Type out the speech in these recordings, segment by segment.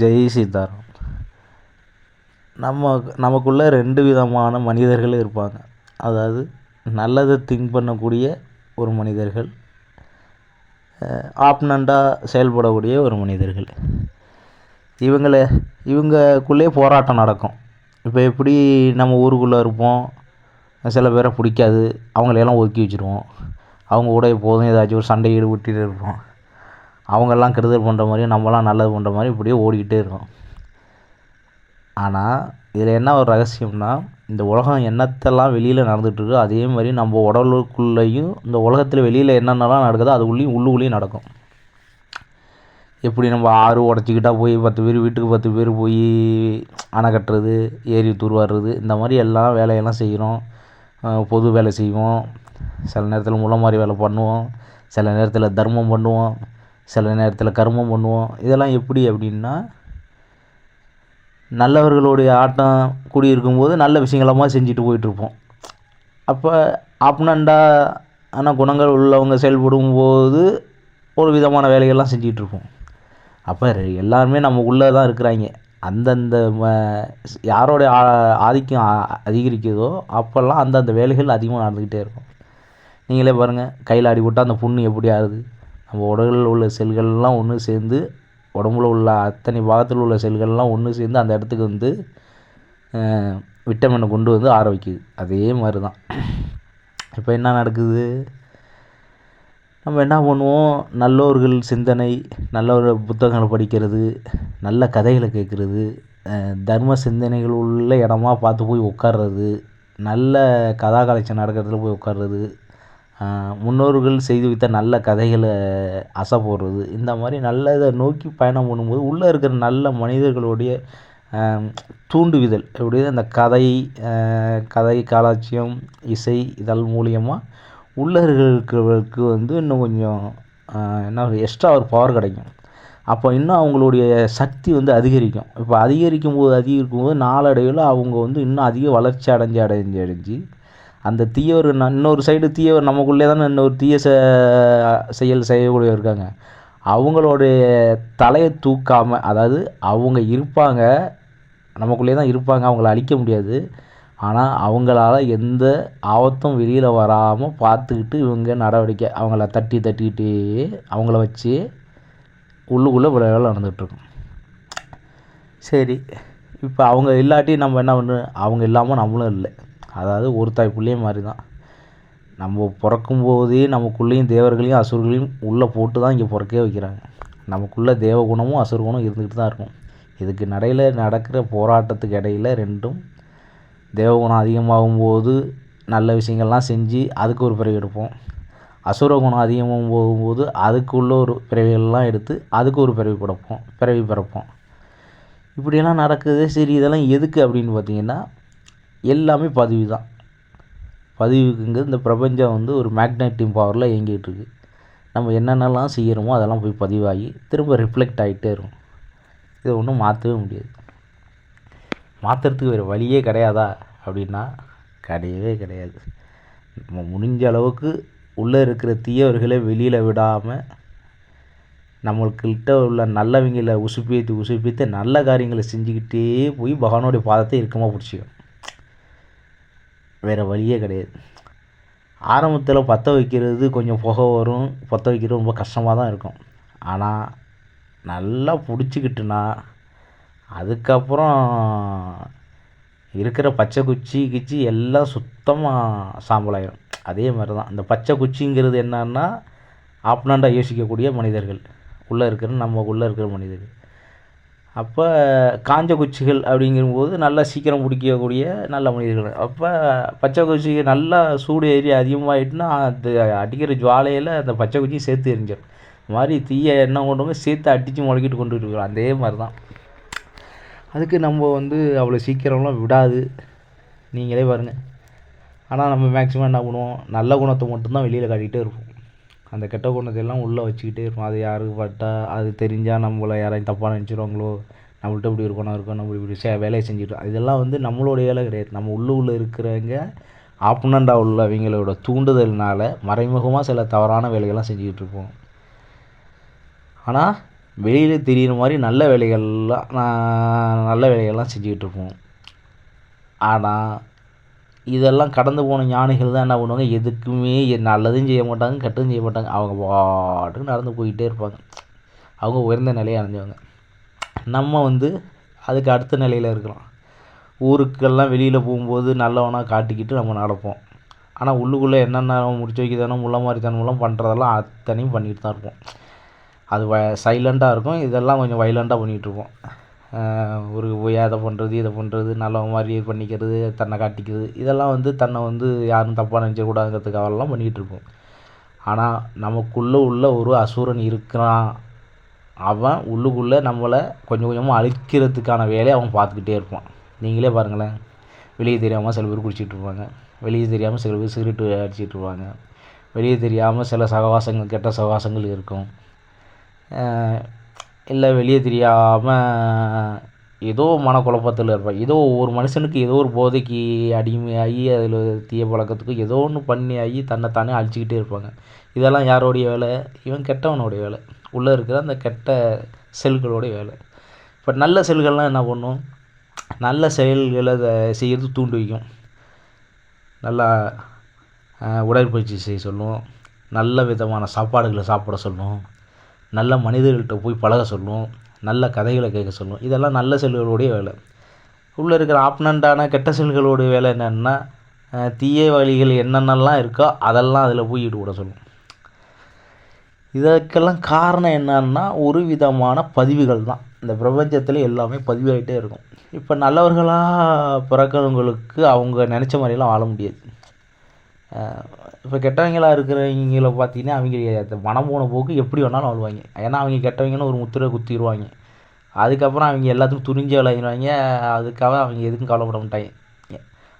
ஜெய் சீதாராம். நம்ம நமக்குள்ளே ரெண்டு விதமான மனிதர்கள் இருப்பாங்க. அதாவது நல்லதை திங்க் பண்ணக்கூடிய ஒரு மனிதர்கள் ஆப்னண்ட்டாக செயல்படக்கூடிய ஒரு மனிதர்கள். இவங்கள இவங்கக்குள்ளே போராட்டம் நடக்கும். இப்போ எப்படி நம்ம ஊருக்குள்ளே இருப்போம்? சில பேரை பிடிக்காது. அவங்களையெல்லாம் ஒதுக்கி வச்சுருவோம். அவங்க கூட எப்போதும் ஏதாச்சும் ஒரு சண்டை ஈடுபட்டு இருப்போம். அவங்கெல்லாம் கெடுதல் பண்ணுற மாதிரியும் நம்மலாம் நல்லது பண்ணுற மாதிரி இப்படியே ஓடிக்கிட்டே இருக்கும். ஆனால் இதில் என்ன ஒரு ரகசியம்னா இந்த உலகம் என்னத்தெல்லாம் வெளியில் நடந்துகிட்ருக்கோ அதே மாதிரி நம்ம உடலுக்குள்ளேயும் இந்த உலகத்தில் வெளியில் என்னென்னலாம் நடக்குதோ அதுக்குள்ளேயும் உள்ளுக்குள்ளேயும் நடக்கும். எப்படி நம்ம ஆறு உடச்சிக்கிட்டா போய் பத்து பேர் வீட்டுக்கு பத்து பேர் போய் அணை கட்டுறது ஏரி தூர்வாடுறது இந்த மாதிரி எல்லா வேலையெல்லாம் செய்கிறோம். பொது வேலை செய்வோம். சில நேரத்தில் முளை மாதிரி வேலை பண்ணுவோம். சில நேரத்தில் தர்மம் பண்ணுவோம். சில நேரத்தில் கர்மம் பண்ணுவோம். இதெல்லாம் எப்படி அப்படின்னா நல்லவர்களுடைய ஆட்டம் கூடியிருக்கும்போது நல்ல விஷயங்களமாக செஞ்சுட்டு போயிட்டுருப்போம். அப்போ ஆப்னண்ட்டான குணங்கள் உள்ளவங்க செயல்படும்போது ஒரு விதமான வேலைகள்லாம் செஞ்சிகிட்ருப்போம் அப்போ எல்லாருமே நம்ம உள்ளே தான் இருக்கிறாங்க. அந்தந்த ம யாரோடைய ஆதிக்கம் அதிகரிக்குதோ அப்போல்லாம் அந்தந்த வேலைகள் அதிகமாக நடந்துக்கிட்டே இருக்கும். நீங்களே பாருங்கள் கையில் அடிபட்டால் அந்த புண்ணு எப்படி ஆகுது நம்ம உடலில் உள்ள செல்கள்லாம் ஒன்று சேர்ந்து உடம்புல உள்ள அத்தனை பாகத்தில் உள்ள செல்கள்லாம் ஒன்று சேர்ந்து அந்த இடத்துக்கு வந்து விட்டமினை கொண்டு வந்து ஆற வைக்குது. அதே மாதிரி தான் இப்போ என்ன நடக்குது? நம்ம என்ன பண்ணுவோம்? நல்லோர்கள் சிந்தனை நல்ல ஒரு புத்தகங்களை படிக்கிறது நல்ல கதைகளை கேட்குறது தர்ம சிந்தனைகள் உள்ள இடமா பார்த்து போய் உட்கார்றது நல்ல கதா காலட்சம் நடக்கிறதுல போய் உட்கார்றது முன்னோர்கள் செய்து வைத்த நல்ல கதைகளை அசை போடுறது இந்த மாதிரி நல்லதை நோக்கி பயணம் பண்ணும்போது உள்ளே இருக்கிற நல்ல மனிதர்களுடைய தூண்டுவிதல் எப்படி அந்த கதை கதை காலாட்சியம் இசை இதழ் மூலியமாக உள்ளே இருக்கிறவருக்கு வந்து இன்னும் கொஞ்சம் என்ன எக்ஸ்ட்ரா ஒரு பவர் கிடைக்கும். அப்போ இன்னும் அவங்களுடைய சக்தி வந்து அதிகரிக்கும். இப்போ அதிகரிக்கும் போது அதிகரிக்கும் போது நாளடைவில் அவங்க வந்து இன்னும் அதிக வளர்ச்சி அடைஞ்சு அடைஞ்சு அடைஞ்சு அந்த தீயவர் இன்னொரு சைடு தீயவர் நமக்குள்ளே தானே இன்னொரு தீய செ செயல் செய்யக்கூடிய இருக்காங்க. அவங்களுடைய தலையை தூக்காமல் அதாவது அவங்க இருப்பாங்க நமக்குள்ளே தான் இருப்பாங்க அவங்கள அழிக்க முடியாது. ஆனால் அவங்களால எந்த ஆபத்தும் வெளியில் வராமல் பார்த்துக்கிட்டு இவங்க நடவடிக்கை அவங்கள தட்டி தட்டிக்கிட்டே அவங்கள வச்சு உள்ளுக்குள்ளே இவ்வளோ வேலை நடந்துகிட்ருக்கும். சரி இப்போ அவங்க இல்லாட்டி நம்ம என்ன பண்ணு அவங்க இல்லாமல் நம்மளும் இல்லை. அதாவது ஒரு தாய் பிள்ளையே மாதிரி தான் நம்ம பிறக்கும் போதே நமக்குள்ளேயும் தேவர்களையும் அசுரர்களையும் உள்ளே போட்டு தான் இங்கே பிறக்கவே வைக்கிறாங்க. நமக்குள்ளே தேவகுணமும் அசுர இருந்துக்கிட்டு தான் இருக்கும். இதுக்கு நடையில் நடக்கிற போராட்டத்துக்கு இடையில் ரெண்டும் தேவகுணம் அதிகமாகும் போது நல்ல விஷயங்கள்லாம் செஞ்சு அதுக்கு ஒரு பிறவி எடுப்போம். அசுர குணம் அதிகமாகும் போகும்போது அதுக்குள்ள ஒரு பிறவிகள்லாம் எடுத்து அதுக்கு ஒரு பிறவி கொடுப்போம் பிறவி பிறப்போம். இப்படியெல்லாம் நடக்குது சரி இதெல்லாம் எதுக்கு அப்படின்னு பார்த்தீங்கன்னா எல்லாமே பதிவு தான். பதிவுக்குங்கிறது இந்த பிரபஞ்சம் வந்து ஒரு மேக்னெட்டிக் பவரில் இயங்கிகிட்ருக்கு நம்ம என்னென்னலாம் செய்கிறோமோ அதெல்லாம் போய் பதிவாகி திரும்ப ரிஃப்ளெக்ட் ஆகிட்டே இருக்கும். இதை ஒன்றும் மாற்றவே முடியாது. மாற்றுறதுக்கு வேறு வழியே கிடையாதா? அப்படின்னா கிடையவே கிடையாது. நம்ம முடிஞ்ச அளவுக்கு உள்ளே இருக்கிற தீயவர்களை வெளியில் விடாமல் நம்மள்கிட்ட உள்ள நல்லவங்களை உசுப்பேற்றி உசுப்பேற்றி நல்ல காரியங்களை செஞ்சுக்கிட்டே போய் பகவானுடைய பாதத்தை இறுக்கமாக பிடிச்சிக்கணும் வேறு வழியே கிடையாது. ஆரம்பத்தில் பற்ற வைக்கிறது கொஞ்சம் புகை வரும். பற்ற வைக்கிறது ரொம்ப கஷ்டமாக தான் இருக்கும். ஆனால் நல்லா பிடிச்சிக்கிட்டுனா அதுக்கப்புறம் இருக்கிற பச்சை குச்சி கிச்சி எல்லாம் சுத்தமாக சாம்பலாயிடும் அதே மாதிரி தான் இந்த பச்சை குச்சிங்கிறது என்னன்னா ஆப்னாண்டாக யோசிக்கக்கூடிய மனிதர்கள். உள்ளே இருக்கிற நம்மக்குள்ளே இருக்கிற மனிதர்கள். அப்போ காஞ்ச குச்சிகள் அப்படிங்கும்போது நல்லா சீக்கிரம் பிடிக்கக்கூடிய நல்ல மனிதர்கள். அப்போ பச்சை குச்சி நல்லா சூடு ஏறி அதிகமாகிட்டுனா அது அடிக்கிற ஜுவாலையில் அந்த பச்சை குச்சியும் சேர்த்து எரிஞ்சிடும் இது மாதிரி தீய கொண்டு போய் சேர்த்து அடித்து முளைக்கிட்டு கொண்டுட்டு இருக்கிறோம் அதே மாதிரி தான் அதுக்கு நம்ம வந்து அவ்வளோ சீக்கிரம்லாம் விடாது. நீங்களே பாருங்கள் ஆனால் நம்ம மேக்ஸிமம் என்ன பண்ணுவோம்? நல்ல குணத்தை மட்டும்தான் வெளியில் காட்டிகிட்டே இருப்போம். அந்த கெட்ட குணத்தையெல்லாம் உள்ளே வச்சுக்கிட்டே இருப்போம். அது யாருக்கு பட்டால் அது தெரிஞ்சால் நம்மளை யாரையும் தப்பாக நினச்சிருவாங்களோ நம்மள்ட்ட இப்படி ஒரு குணம் இருக்கும் நம்ம இப்படி செ வேலையை செஞ்சுட்டு இதெல்லாம் வந்து நம்மளுடைய வேலை கிடையாது. நம்ம உள்ளுக்குள்ளே இருக்கிறவங்க ஆப்பனண்ட்டாக உள்ளவங்களோட தூண்டுதல்னால் மறைமுகமாக சில தவறான வேலைகள்லாம் செஞ்சுக்கிட்டு இருப்போம். ஆனால் வெளியில் தெரிகிற மாதிரி நல்ல வேலைகள்லாம் நான் நல்ல வேலைகள்லாம் செஞ்சுக்கிட்டு இருப்போம். ஆனால் இதெல்லாம் கடந்து போன ஞானிகள் தான் என்ன பண்ணுவாங்க? எதுக்குமே நல்லதும் செய்ய மாட்டாங்க கெட்டதும் செய்ய மாட்டாங்க. அவங்க பாட்டுக்கு நடந்து போய்கிட்டே இருப்பாங்க. அவங்க உயர்ந்த நிலையை அடைஞ்சவங்க. நம்ம வந்து அதுக்கு அடுத்த நிலையில் இருக்கிறோம் ஊருக்கெல்லாம் வெளியில் போகும்போது நல்லவனாக காட்டிக்கிட்டு நம்ம நடப்போம். ஆனால் உள்ளுக்குள்ளே என்னென்ன முடிச்சு வைக்கதானோ முள்ள மாதிரித்தனமெல்லாம் பண்ணுறதெல்லாம் அத்தனையும் பண்ணிகிட்டு தான் இருப்போம். அது வ சைலண்ட்டாக இருக்கும். இதெல்லாம் கொஞ்சம் வைலண்ட்டாக பண்ணிகிட்ருப்போம் ஒரு போய் அதை பண்ணுறது இதை பண்ணுறது நல்லவன் மாதிரி பண்ணிக்கிறது தன்னை காட்டிக்கிறது. இதெல்லாம் வந்து தன்னை வந்து யாரும் தப்பாக நினச்சிடக்கூடாதுங்கிறதுக்காகலாம் பண்ணிக்கிட்டு இருப்போம். ஆனால் நமக்குள்ளே உள்ள ஒரு அசுரன் இருக்கிறான். அவன் உள்ளுக்குள்ளே நம்மளை கொஞ்சம் கொஞ்சமாக அழிக்கிறதுக்கான வேலையை அவன் பார்த்துக்கிட்டே இருப்பான். நீங்களே பாருங்களேன். வெளியே தெரியாமல் சில பேர் குடிச்சிட்டு இருப்பாங்க. வெளியே தெரியாமல் சில பேர் சிகரெட்டு அடிச்சிட்டு இருப்பாங்க. வெளியே தெரியாமல் சில சகவாசங்கள் கெட்ட சகவாசங்கள் இருக்கும். இல்லை வெளியே தெரியாமல் ஏதோ மனக்குழப்பத்தில் இருப்பான். ஏதோ ஒவ்வொரு மனுஷனுக்கு ஏதோ ஒரு போதைக்கு அடிமையாகி அதில் தீய பழக்கத்துக்கு ஏதோ ஒன்று பண்ணி ஆகி தன்னைத்தானே அழிச்சிக்கிட்டே இருப்பாங்க. இதெல்லாம் யாரோடைய வேலை? இவன் கெட்டவனுடைய வேலை. உள்ளே இருக்கிற அந்த கெட்ட செல்களுடைய வேலை. இப்போ நல்ல செல்கள்லாம் என்ன பண்ணும்? நல்ல செயல்களை அதை செய்கிறது தூண்டி வைக்கும். நல்லா உடற்பயிற்சி செய்ய சொல்லும். நல்ல விதமான சாப்பாடுகளை சாப்பிட சொல்லும். நல்ல மனிதர்கள்ட்ட போய் பழக சொல்லும் நல்ல கதைகளை கேட்க சொல்லும். இதெல்லாம் நல்ல செல்களுடைய வேலை. உள்ளே இருக்கிற ஆப்னண்ட்டான கெட்ட செல்களுடைய வேலை என்னென்னா தீய வழிகள் என்னென்னலாம் இருக்கோ அதெல்லாம் அதில் போய் ஈடுபட சொல்லும். இதற்கெல்லாம் காரணம் என்னன்னா ஒரு விதமான பதிவுகள் தான். இந்த பிரபஞ்சத்தில் எல்லாமே பதிவாகிட்டே இருக்கும். இப்போ நல்லவர்களாக பிறக்கிறவங்களுக்கு அவங்க நினச்ச மாதிரிலாம் வாழ முடியாது. இப்போ கெட்டவங்களா இருக்கிறவங்கள பார்த்தீங்கன்னா அவங்க மனம் போன போக்கு எப்படி வேணாலும் வாழ்வாங்க ஏன்னா அவங்க கெட்டவங்கன்னு ஒரு முத்திரை குத்திடுவாங்க அதுக்கப்புறம் அவங்க எல்லாத்துக்கும் துணிஞ்சு விளையாடுவாங்க அதுக்காக அவங்க எதுக்கும் கவலைப்பட மாட்டாங்க.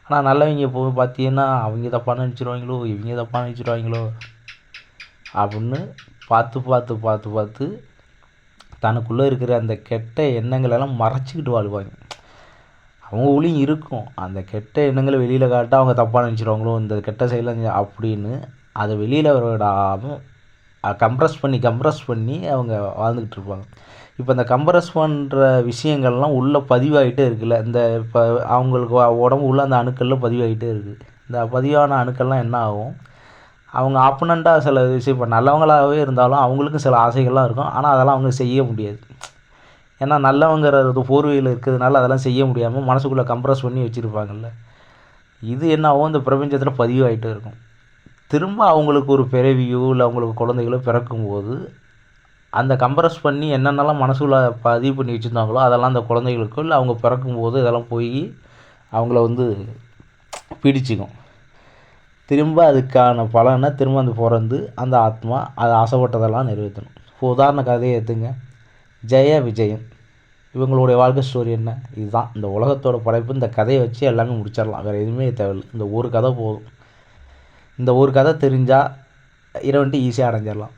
ஆனால் நல்லவங்க போய் பார்த்தீங்கன்னா அவங்க தப்பாக நினச்சிருவாங்களோ இவங்க தப்பாக நினச்சிருவாங்களோ அப்படின்னு பார்த்து பார்த்து பார்த்து பார்த்து தனக்குள்ளே இருக்கிற அந்த கெட்ட எண்ணங்களெல்லாம் மறைச்சிக்கிட்டு வாழ்வாங்க. அவங்க உள்ளேயும் இருக்கும். அந்த கெட்ட எண்ணங்களை வெளியில் காட்ட அவங்க தப்பாக நினச்சிடுவாங்களோ இந்த கெட்ட செயலை அப்படின்னு அதை வெளியில் விடாமல் கம்ப்ரஸ் பண்ணி கம்ப்ரஸ் பண்ணி அவங்க வாழ்ந்துக்கிட்டு இருப்பாங்க. இப்போ இந்த கம்ப்ரஸ் பண்ணுற விஷயங்கள்லாம் உள்ளே பதிவாகிட்டே இருக்குல்ல. இந்த இப்போ அவங்களுக்கு உடம்பு உள்ள அந்த அணுக்களில் பதிவாகிட்டே இருக்குது இந்த பதிவான அணுக்கள்லாம் என்ன ஆகும்? அவங்க ஆப்பனண்ட்டாக சில விஷயம் இப்போ நல்லவங்களாகவே இருந்தாலும் அவங்களுக்கும் சில ஆசைகள்லாம் இருக்கும். ஆனால் அதெல்லாம் அவங்க செய்ய முடியாது. ஏன்னா ஒரு போர்வையில் இருக்கிறதுனால அதெல்லாம் செய்ய முடியாமல் மனசுக்குள்ளே கம்ப்ரஸ் பண்ணி வச்சுருப்பாங்கல்ல. இது என்னவோ இந்த பிரபஞ்சத்தில் பதிவாகிட்டே இருக்கும். திரும்ப அவங்களுக்கு ஒரு பிறவியோ இல்லை அவங்களுக்கு குழந்தைகளோ பிறக்கும்போது அந்த கம்ப்ரஸ் பண்ணி என்னென்னலாம் மனசுக்குள்ளே பதிவு பண்ணி வச்சுருந்தாங்களோ அதெல்லாம் அந்த குழந்தைகளுக்கோ இல்லை அவங்க பிறக்கும்போது இதெல்லாம் போய் அவங்கள வந்து பிடிச்சிக்கும். திரும்ப அதுக்கான பலனை திரும்ப அந்த பிறந்து அந்த ஆத்மா அது ஆசைப்பட்டதெல்லாம் நிறைவேற்றணும். இப்போ உதாரண கதையை எடுத்துங்க. ஜெய விஜயன். இவங்களுடைய வாழ்க்கை ஸ்டோரி என்ன? இதுதான். இந்த உலகத்தோட படைப்பு இந்த கதையை வச்சு எல்லாமே முடிச்சிடலாம். வேறு எதுவுமே தேவையில்லை. இந்த ஒரு கதை போதும். இந்த ஒரு கதை தெரிஞ்சால் இறைவன்ட்டு ஈஸியாக அடைஞ்சிடலாம்.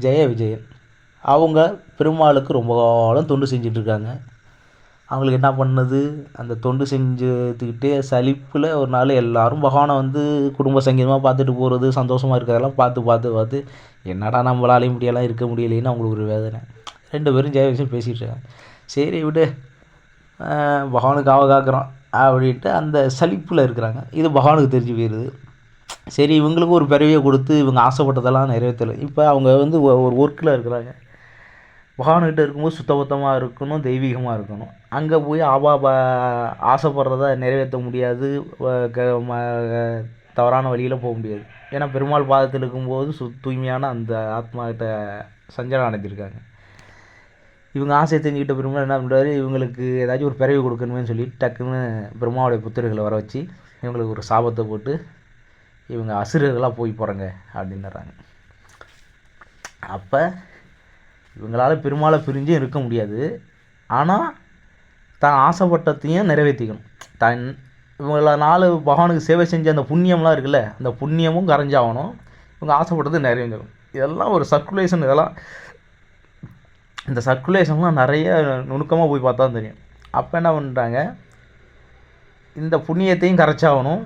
ஜெய விஜயன். அவங்க பெருமாளுக்கு ரொம்ப காலம் தொண்டு செஞ்சிட்ருக்காங்க. அவங்களுக்கு என்ன பண்ணுது? அந்த தொண்டு செஞ்சுக்கிட்டே சலிப்பில் ஒரு நாள் எல்லோரும் பகவானை வந்து குடும்ப சங்கீதமாக பார்த்துட்டு போகிறது சந்தோஷமாக இருக்கிறதெல்லாம் பார்த்து பார்த்து பார்த்து என்னடா நம்மளாலையும் இப்படியெல்லாம் இருக்க முடியலைன்னு அவங்களுக்கு ஒரு வேதனை. ரெண்டு பேரும் ஜெய விஷயம் பேசிகிட்டு இருக்காங்க. சரி விடு. பகவானுக்கு ஆவ காக்கிறோம் அப்படின்ட்டு அந்த சலிப்பில் இருக்கிறாங்க. இது பகவானுக்கு தெரிஞ்சு போயிடுது சரி இவங்களுக்கு ஒரு பிறவியை கொடுத்து இவங்க ஆசைப்பட்டதெல்லாம் நிறைவேற்றலை. இப்போ அவங்க வந்து ஒரு ஒர்க்கில் இருக்கிறாங்க. பகவான்கிட்ட இருக்கும்போது சுத்தபத்தமாக இருக்கணும் தெய்வீகமாக இருக்கணும். அங்கே போய் ஆபா ஆசைப்படுறத நிறைவேற்ற முடியாது. தவறான வழியில் போக முடியாது. ஏன்னா பெருமாள் பாதத்தில் இருக்கும்போது சு தூய்மையான அந்த ஆத்மாக்கிட்ட சஞ்சலம் அடைஞ்சிருக்காங்க. இவங்க ஆசையை தெரிஞ்சுக்கிட்ட பெருமாள் என்ன பண்ணுறாரு இவங்களுக்கு ஏதாச்சும் ஒரு பிறவி கொடுக்கணுமேனு சொல்லி டக்குன்னு பிரம்மாவுடைய புத்திரர்களை வர வச்சு இவங்களுக்கு ஒரு சாபத்தை போட்டு இவங்க அசுரர்களாக போய் போகிறாங்க அப்படின்னுறாங்க. அப்போ இவங்களால் பெருமாளை பிரிஞ்சும் இருக்க முடியாது. ஆனால் தான் ஆசைப்பட்டதையும் நிறைவேற்றிக்கணும் தன் இவங்கள நாலு பகவானுக்கு சேவை செஞ்ச அந்த புண்ணியம்லாம் இருக்குல்ல அந்த புண்ணியமும் கரைஞ்சாகணும். இவங்க ஆசைப்பட்டது நிறைவேற்றணும். இதெல்லாம் ஒரு சர்க்குலேஷன் இதெல்லாம் இந்த சர்க்குலேஷன்லாம் நிறைய நுணுக்கமாக போய் பார்த்தா தெரியும். அப்போ என்ன பண்ணுறாங்க இந்த புண்ணியத்தையும் கரைச்சாகணும்.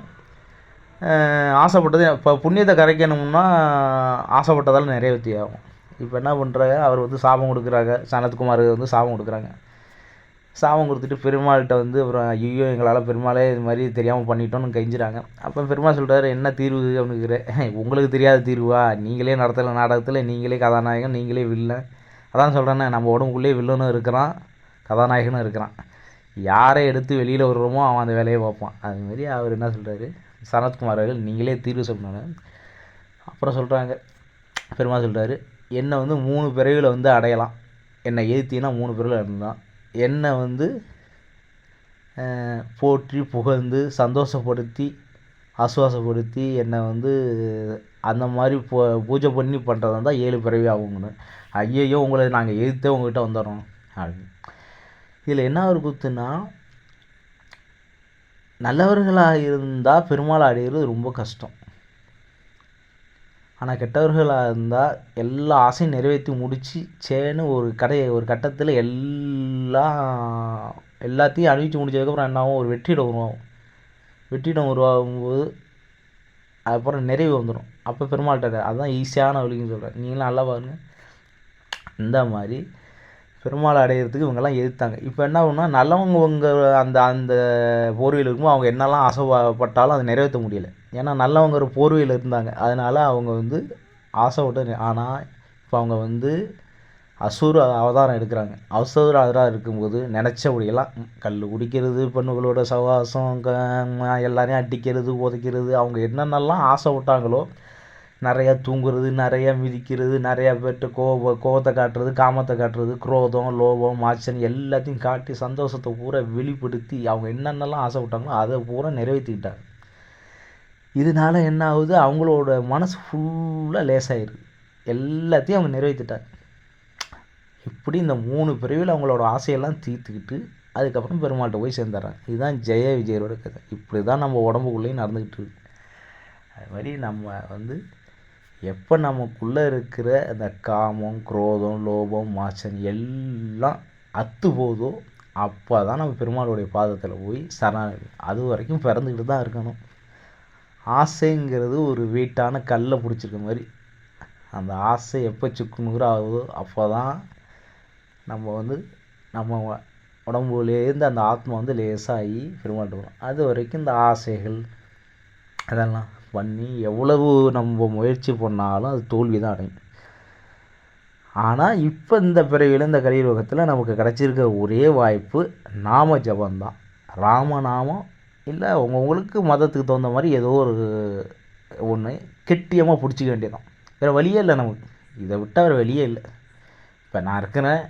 ஆசைப்பட்டது இப்போ புண்ணியத்தை கரைக்கணும்னா ஆசைப்பட்டதால் நிறைவேற்றி ஆகும். இப்போ என்ன பண்ணுறாங்க அவர் வந்து சாபம் கொடுக்குறாங்க. சனத்குமார் வந்து சாபம் கொடுக்குறாங்க. சாபம் கொடுத்துட்டு பெருமாள்கிட்ட வந்து அப்புறம் ஐயோ எங்களால் பெருமாளே இது மாதிரி தெரியாமல் பண்ணிட்டோன்னு கெஞ்சுறாங்க. அப்போ பெருமாள் சொல்கிறாரு என்ன தீர்வு அப்படிங்கிற உங்களுக்கு தெரியாத தீர்வா? நீங்களே நடத்தலை நாடகத்தில் நீங்களே கதாநாயகன் நீங்களே வில்லன். அதான் சொல்கிறேன்னே நம்ம உடம்புக்குள்ளேயே வில்லனும் இருக்கிறான் கதாநாயகனும் இருக்கிறான். யாரை எடுத்து வெளியில் விடுறோமோ அவன் அந்த வேலையை பார்ப்பான். அதுமாரி அவர் என்ன சொல்கிறாரு சனத்குமார் அவர்கள் நீங்களே தீர்வு சொல்லணும் அப்புறம் சொல்கிறாங்க பெருமாள் சொல்கிறாரு என்னை வந்து மூணு பிறவியில் வந்து அடையலாம். என்னை எதிர்த்தீங்கன்னா மூணு பிறவியில் அடையலாம். என்னை வந்து போற்றி புகழ்ந்து சந்தோஷப்படுத்தி ஆசுவாசப்படுத்தி என்னை வந்து அந்த மாதிரி பூ பூஜை பண்ணி பண்ணுறதா இருந்தால் ஏழு பிறவி ஆகுங்கன்னு ஐயையோ உங்களை நாங்கள் எதிர்த்தே உங்கள்கிட்ட வந்துடுறோம். அப்படின்னு. இதில் என்ன ஒரு குத்துன்னா நல்லவர்களாக இருந்தால் பெருமாள் அடைகிறது ரொம்ப கஷ்டம். ஆனால் கெட்டவர்களாக இருந்தால் எல்லா ஆசையும் நிறைவேற்றி முடித்து சேன்னு ஒரு கடையை ஒரு கட்டத்தில் எல்லாம் எல்லாத்தையும் அணிவிச்சு முடிச்சதுக்கப்புறம் என்னாகும்? ஒரு வெற்றிடம் உருவாகும். வெற்றிடம் உருவாகும்போது அதுக்கப்புறம் நிறைவு வந்துடும். அப்போ பெருமாள்கிட்ட அதுதான் ஈஸியான வழின்னு சொல்கிறேன் நீங்களும் நல்லா பாருங்கள் இந்த மாதிரி பெருமாளை அடையிறதுக்கு இவங்கெல்லாம் எதிர்த்தாங்க. இப்போ என்ன பண்ணா நல்லவங்க உங்க அந்த அந்த போர்வையில் இருக்கும்போது அவங்க என்னெல்லாம் ஆசைப்பட்டாலும் அதை நிறைவேற்ற முடியல. ஏன்னா நல்லவங்க ஒரு போர்வையில் இருந்தாங்க. அதனால் அவங்க வந்து ஆசைப்பட்டு ஆனால் இப்போ அவங்க வந்து அசுர அவதாரம் எடுக்கிறாங்க. அசுர அவதாரம் இருக்கும்போது நினச்சபடியெல்லாம் கல் குடிக்கிறது பெண்ணுகளோட சவாசம் க எல்லாரையும் அடிக்கிறது உதைக்கிறது அவங்க என்னென்னலாம் ஆசைப்பட்டாங்களோ நிறையா தூங்குறது நிறையா மிதிக்கிறது நிறையா பேர்கிட்ட கோப கோபத்தை காட்டுறது காமத்தை காட்டுறது குரோதம் லோபம் மாச்சன் எல்லாத்தையும் காட்டி சந்தோஷத்தை பூரா வெளிப்படுத்தி அவங்க என்னென்னலாம் ஆசைப்பட்டாங்களோ அதை பூரா நிறைவேற்றிக்கிட்டாங்க. இதனால என்ன ஆகுது? அவங்களோட மனசு ஃபுல்லாக லேசாயிருது எல்லாத்தையும் அவங்க நிறைவேற்றிட்டாங்க. இப்படி இந்த மூணு பிரிவில் அவங்களோட ஆசையெல்லாம் தீர்த்துக்கிட்டு அதுக்கப்புறம் பெருமாள்கிட்ட போய் சேர்ந்துடுறாங்க. இதுதான் ஜெய விஜயரோட கதை. இப்படி தான் நம்ம உடம்புக்குள்ளேயும் நடந்துக்கிட்டு இருக்கு. அது மாதிரி நம்ம வந்து எப்போ நமக்குள்ளே இருக்கிற அந்த காமம் குரோதம் லோபம் மாச்சம் எல்லாம் அத்து போதோ அப்போ தான் நம்ம பெருமாளுடைய பாதத்தில் போய் சரணாகி அது வரைக்கும் பிறந்துக்கிட்டு தான் இருக்கணும். ஆசைங்கிறது ஒரு வெயிட்டான கல்லை பிடிச்சிருக்க மாதிரி. அந்த ஆசை எப்போ சுக்குநூறு ஆகுதோ அப்போ தான் நம்ம வந்து நம்ம உடம்புலேருந்து அந்த ஆத்மா வந்து லேசாகி பெருமாள்கிட்ட வரும் அது வரைக்கும் இந்த ஆசைகள் அதெல்லாம் பண்ணி எவ்வளவு நம்ம முயற்சி பண்ணாலும் அது தோல்வி தான் அடையும். ஆனால் இப்போ இந்த பிறவியில் இந்த கலியுகத்தில் நமக்கு கிடச்சிருக்க ஒரே வாய்ப்பு நாம ஜபந்தான் ராமநாமம் இல்லை அவங்கவுங்களுக்கு மதத்துக்கு தகுந்த மாதிரி ஏதோ ஒரு ஒன்று கெட்டியமாக பிடிச்சிக்க வேண்டியதான் வேறு வழியே இல்லை நமக்கு. இதை விட்டால் வேறு வழியே இல்லை. இப்போ நான் இருக்கிறேன்